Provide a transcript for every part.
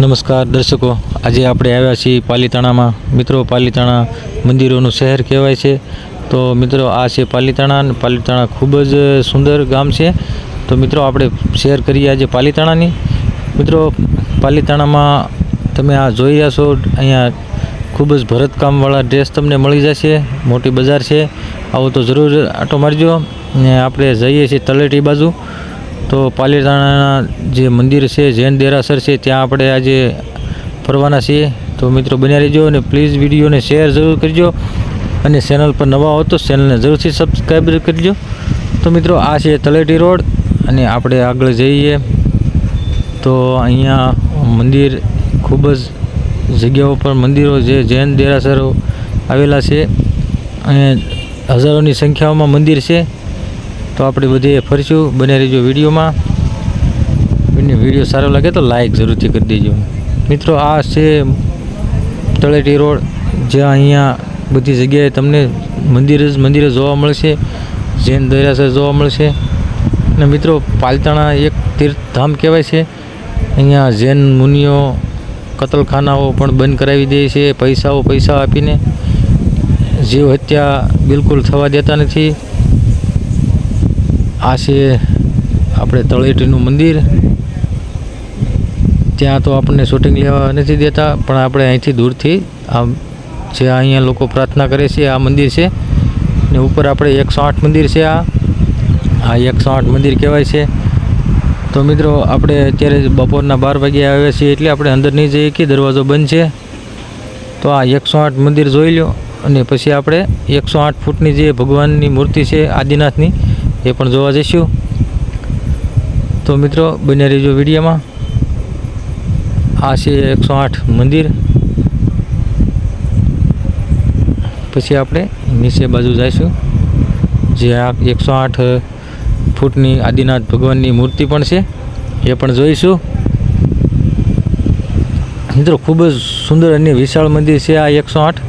નમસ્કાર દર્શકો, આજે આપણે આવ્યા છીએ પાલીતાણામાં. મિત્રો, પાલીતાણા મંદિરોનું શહેર કહેવાય છે. તો મિત્રો, આ છે પાલીતાણા પાલીતાણા ખૂબ જ સુંદર ગામ છે. તો મિત્રો, આપણે શેર કરીએ આજે પાલીતાણાની. મિત્રો, પાલીતાણામાં તમે આ જોઈ રહ્યા છો, અહીંયા ખૂબ જ ભરતકામવાળા ડ્રેસ તમને મળી જશે. મોટી બજાર છે. આવો તો જરૂર આટો મારજો. ને આપણે જઈએ છીએ તળેટી બાજુ. તો પાલીતાણાના જે મંદિર છે, જૈન દેરાસર છે, ત્યાં આપણે આજે ફરવાના છીએ. તો મિત્રો બન્યા રહેજો અને પ્લીઝ વિડીયોને શેર જરૂર કરજો. અને ચેનલ પર નવા હો તો ચેનલને જરૂરથી સબસ્ક્રાઈબ કરજો. તો મિત્રો આ છે તલેટી રોડ અને આપણે આગળ જઈએ. તો અહીંયા મંદિર ખૂબ જ જગ્યાઓ પર મંદિરો જે જૈન દેરાસરો આવેલા છે. અને હજારોની સંખ્યાઓમાં મંદિર છે. તો આપણે બધે ફરશું બને રહેજો વિડીયોમાં. અને વીડિયો સારો લાગે તો લાઇક જરૂરથી કરી દેજો. મિત્રો, આ છે તળેટી રોડ, જ્યાં અહીંયા બધી જગ્યાએ તમને મંદિર જ, મંદિરે જોવા મળશે, જૈન દરિયાસર જોવા મળશે. અને મિત્રો, પાલતાણા એક તીર્થધામ કહેવાય છે. અહીંયા જૈન મુનિઓ કતલખાનાઓ પણ બંધ કરાવી દે છે, પૈસાઓ, પૈસા આપીને. જીવ હત્યા બિલકુલ થવા દેતા નથી. આ છે આપણે તળેટીનું મંદિર. ત્યાં તો આપણને શૂટિંગ લેવા નથી દેતા, પણ આપણે અહીંથી દૂરથી આ જે અહીંયા લોકો પ્રાર્થના કરે છે, આ મંદિર છે. ને ઉપર આપણે એકસો આઠ મંદિર છે આ. આ એકસો આઠ મંદિર કહેવાય છે. તો મિત્રો, આપણે અત્યારે બપોરના બાર વાગ્યા આવ્યા છીએ એટલે આપણે અંદર નહીં જઈએ કે દરવાજો બંધ છે. તો આ એકસો આઠ મંદિર જોઈ લો અને પછી આપણે એકસો આઠ ફૂટની જે ભગવાનની મૂર્તિ છે, આદિનાથની એ પણ જોવા જઈશું. તો મિત્રો, બને રહેજો વિડીયોમાં. આ છે એકસો આઠ મંદિર. પછી આપણે નીચે બાજુ જઈશું. જે આ એકસો આઠ ફૂટની આદિનાથ ભગવાનની મૂર્તિ પણ છે, એ પણ જોઈશું. મિત્રો, ખૂબ જ સુંદર અને વિશાળ મંદિર છે આ એકસો આઠ.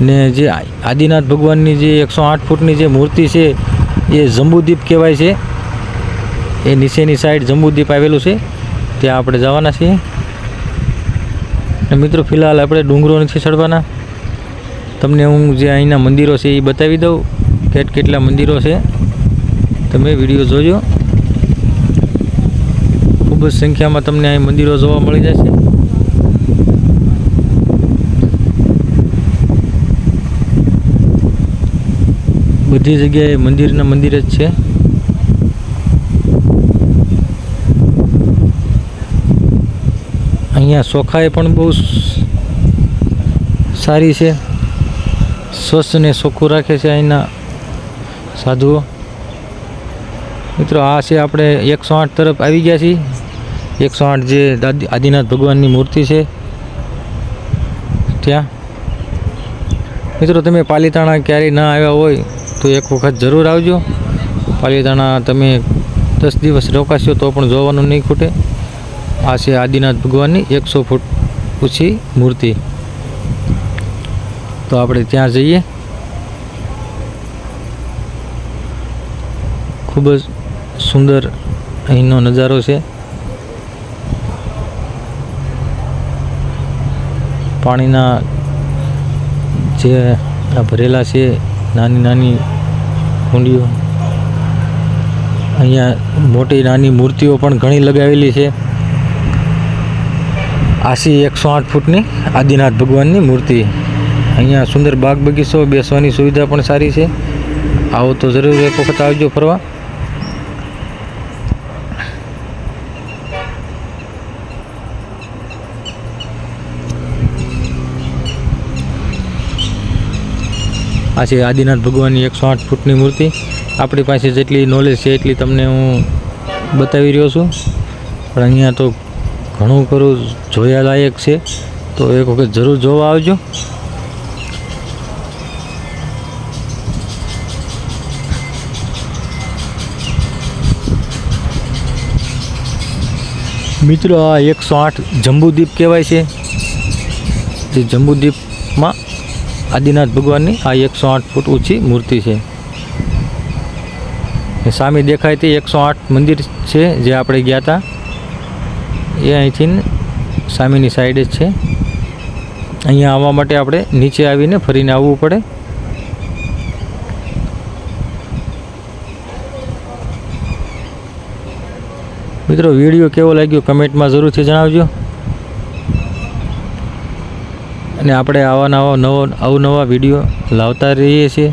ને જે આદિનાથ ભગવાનની જે એકસો આઠ ફૂટની જે મૂર્તિ છે એ જંબુદ્વીપ કહેવાય છે. એ નીચેની સાઈડ જંબુદ્વીપ આવેલું છે. ત્યાં આપણે જવાના છીએ. અને મિત્રો, ફિલહાલ આપણે ડુંગરો નથી ચડવાના. તમને હું જે અહીંના મંદિરો છે એ બતાવી દઉં. કેટ કેટલા મંદિરો છે. તમે વીડિયો જોજો. ખૂબ જ સંખ્યામાં તમને અહીં મંદિરો જોવા મળી જશે. બધી જગ્યાએ મંદિરના મંદિર જ છે. અહીંયા સોખાએ પણ બહુ સારી છે. સ્વચ્છ ને ચોખ્ખું રાખે છે અહીંના સાધુઓ. મિત્રો, આ છે આપણે એકસો આઠ તરફ આવી ગયા છીએ. એકસો આઠ જે દાદી, આદિનાથ ભગવાનની મૂર્તિ છે. ત્યાં. મિત્રો, તમે પાલીતાણા ક્યારેય ના આવ્યા હોય તો એક વખત જરૂર આવજો. પાલીતાણા તમે દસ દિવસ રોકાશો તો પણ જોવાનું નહીં ખૂટે. આ છે આદિનાથ ભગવાનની એકસો ફૂટ ઊંચી મૂર્તિ. તો આપણે ત્યાં જઈએ. ખૂબ જ સુંદર અહીંનો નજારો છે. પાણીના જે ભરેલા છે નાની નાની કુંડીઓ. અહીંયા મોટી નાની મૂર્તિઓ પણ ઘણી લગાવેલી છે. આશી એકસો આઠ ફૂટની આદિનાથ ભગવાનની મૂર્તિ. અહીંયા સુંદર બાગ બગીચો બેસવાની સુવિધા પણ સારી છે. આવો તો જરૂર એક વખત આવજો ફરવા. આ છે આદિનાથ ભગવાનની એકસો આઠ ફૂટની મૂર્તિ. આપણી પાસે જેટલી નોલેજ છે એટલી તમને હું બતાવી રહ્યો છું. પણ અહીંયા તો ઘણું ખરું જોયા લાયક છે. તો એક વખત જરૂર જોવા આવજો. મિત્રો, આ એકસો આઠ જંબુદ્વીપ કહેવાય છે. જે જંબુદ્વીપમાં આદિનાથ ભગવાનની આ એકસો આઠ ફૂટ ઊંચી મૂર્તિ છે. સામે દેખાય તે એકસો આઠ મંદિર છે જે આપણે ગયા હતા એ અહીંથી સામેની સાઈડ જ છે. અહીંયા આવવા માટે આપણે નીચે આવીને ફરીને આવવું પડે. મિત્રો, વીડિયો કેવો લાગ્યો? કમેન્ટમાં જરૂરથી જણાવજો. અને આપણે આવા નવા, નવો અવનવા વીડિયો લાવતા રહીએ છીએ.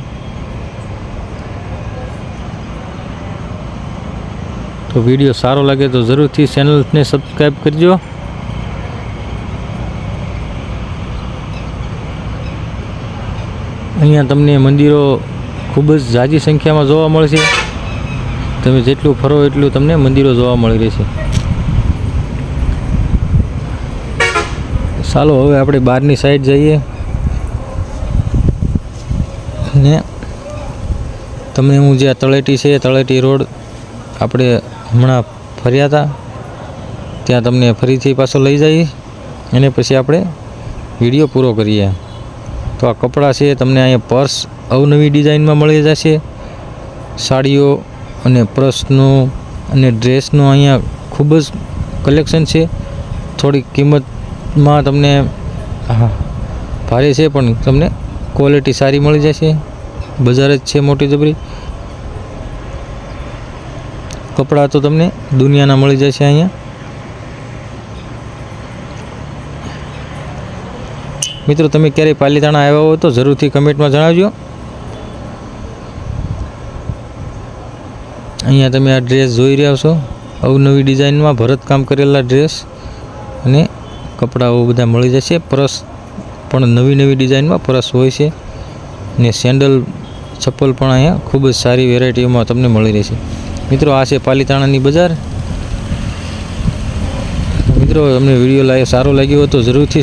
તો વીડિયો સારો લાગે તો જરૂરથી ચેનલને સબસ્ક્રાઈબ કરજો. અહીંયા તમને મંદિરો ખૂબ જ ઝાઝી સંખ્યામાં જોવા મળશે. તમે જેટલું ફરો એટલું તમને મંદિરો જોવા મળી રહેશે. ચાલો, હવે આપણે બહારની સાઈડ જઈએ. ને તમને હું જે તળેટી છે, તળેટી રોડ, આપણે હમણાં ફર્યા હતા ત્યાં તમને ફરીથી પાછો લઈ જઈએ. અને પછી આપણે વીડિયો પૂરો કરીએ. તો આ કપડાં છે, તમને અહીંયા પર્સ અવનવી ડિઝાઇનમાં મળી જશે. સાડીઓ અને પર્સનું અને ડ્રેસનું અહીંયા ખૂબ જ કલેક્શન છે. થોડી કિંમતમાં તમને હા, ભારે છે પણ તમને ક્વોલિટી સારી મળી જશે. બજાર જ છે મોટી જબરી. કપડાં તો તમને દુનિયાના મળી જશે અહીંયા. મિત્રો તમે ક્યારેય પાલીતાણા આવ્યા હો તો જરૂરથી કમેન્ટમાં જણાવજો. અહીંયા તમે આ ડ્રેસ જોઈ રહ્યા છો. અવનવી ડિઝાઇનમાં ભરતકામ કરેલા ડ્રેસ અને કપડાઓ બધા મળી જશે. પરસ પણ નવી નવી ડિઝાઇનમાં પરસ હોય છે. ને સેન્ડલ, ચપ્પલ પણ અહીંયા ખૂબ જ સારી વેરાયટીઓમાં તમને મળી રહેશે. મિત્રો, આ છે પાલીતાણાની બજાર. મિત્રો, અમને વીડિયો લાગે સારો લાગ્યો હોય તો જરૂરથી